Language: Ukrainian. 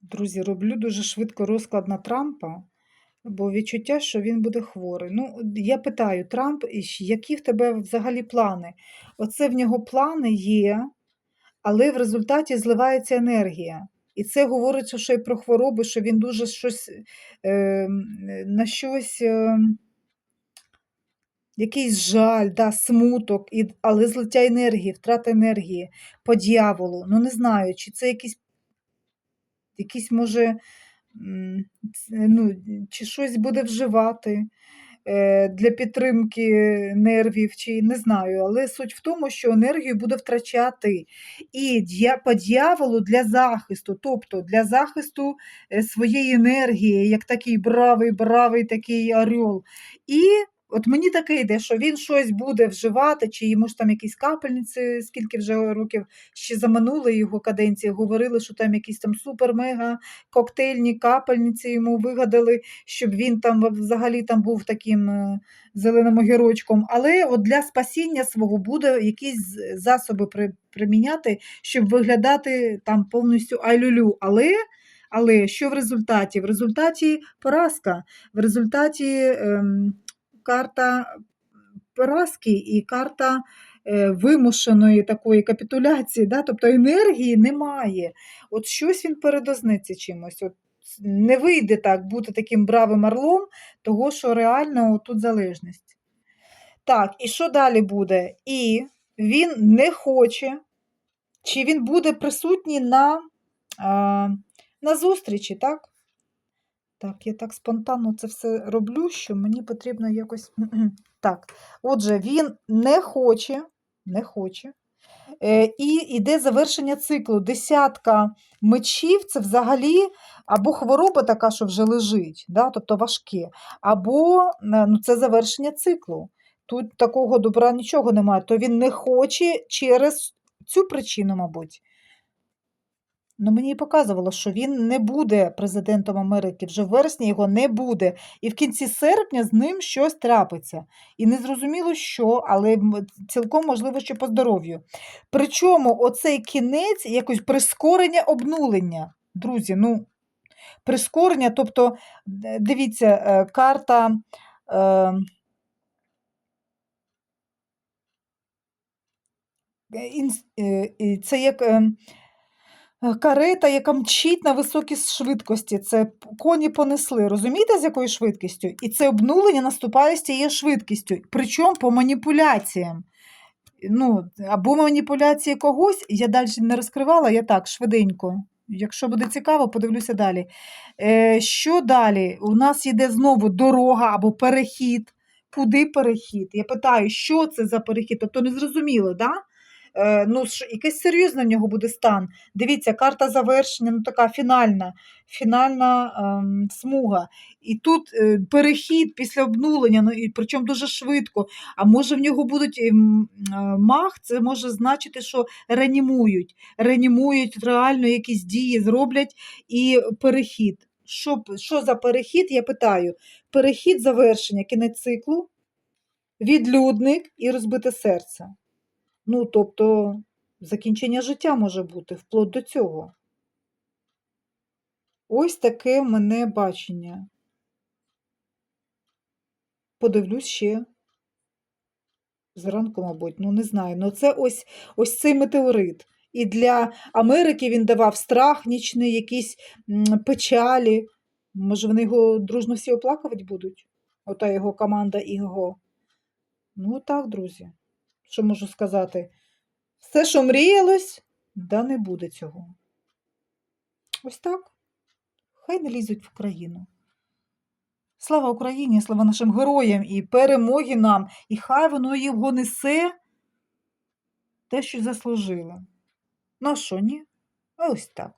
Друзі, роблю дуже швидко розклад на Трампа, бо відчуття, що він буде хворий. Ну, я питаю, Трамп, які в тебе взагалі плани? Оце в нього плани є, але в результаті зливається енергія. І це говорить, що і про хвороби, що він дуже щось е, на щось. Е, Якийсь жаль, да, смуток, і, але злиття енергії, втрата енергії по дьяволу. Ну, не знаю, чи це якийсь якийсь може, ну, чи щось буде вживати е, для підтримки нервів, чи не знаю. Але суть в тому, що енергію буде втрачати. І по дьяволу для захисту, тобто для захисту е, своєї енергії, як такий бравий, бравий такий орел. І От мені таке йде, що він щось буде вживати, чи йому ж там якісь капельниці, скільки вже років ще за минулої його каденції говорили, що там якісь там супер-мега коктейльні капельниці йому вигадали, щоб він там взагалі там був таким е, зеленим огірочком. Але от для спасіння свого буде якісь засоби при, приміняти, щоб виглядати там повністю айлюлю. Але, але що в результаті? В результаті поразка, в результаті ем, карта поразки і карта е, вимушеної такої капітуляції, да? тобто енергії немає. От щось він передозниться чимось. От не вийде так бути таким бравим орлом, того що реально тут залежність. Так, і що далі буде? І він не хоче, чи він буде присутній на, на зустрічі, так? Так, я так спонтанно це все роблю, що мені потрібно якось. Так, отже, він не хоче, не хоче. Е, і йде завершення циклу. Десятка мечів це взагалі або хвороба така, що вже лежить, да, тобто важке, або е, ну, це завершення циклу. Тут такого добра нічого немає. То він не хоче через цю причину, мабуть. Ну, мені показувало, що він не буде президентом Америки. Вже в вересні його не буде. І в кінці серпня з ним щось трапиться. І не зрозуміло, що, але цілком можливо, що по здоров'ю. Причому оцей кінець якось прискорення обнулення. Друзі, ну, прискорення, тобто, дивіться, е, карта. Е, е, е, це як. Е, Карета, яка мчить на високій швидкості, це коні понесли. Розумієте, з якою швидкістю? І це обнулення наступає з цією швидкістю, причому по маніпуляціям. Ну, або маніпуляції когось, я далі не розкривала, я так, швиденько. Якщо буде цікаво, подивлюся далі. Е, що далі? У нас йде знову дорога або перехід. Куди перехід? Я питаю, що це за перехід? Тобто не зрозуміло, да? Е, ну, якийсь серйозний в нього буде стан. Дивіться, карта завершення, ну така фінальна, фінальна ем, смуга. І тут е, перехід після обнулення, ну, і причому дуже швидко. А може в нього будуть ем, е, мах, це може значити, що реанімують. Реанімують реально якісь дії зроблять і перехід. Що, що за перехід? Я питаю. Перехід завершення, кінець циклу, відлюдник і розбите серце. Ну, тобто, закінчення життя може бути вплоть до цього. Ось таке мене бачення. Подивлюсь ще зранку, мабуть, ну не знаю. Ну це ось, ось цей метеорит. І для Америки він давав страх нічний, якісь печалі. Може, вони його дружно всі оплакувати будуть? Ота його команда його. Ну, так, друзі. Що можу сказати? Все, що мріялось, да не буде цього. Ось так. Хай не лізуть в Україну. Слава Україні, слава нашим героям і перемоги нам, і хай воно його несе те, що заслужило. Ну а що, ні? Ось так.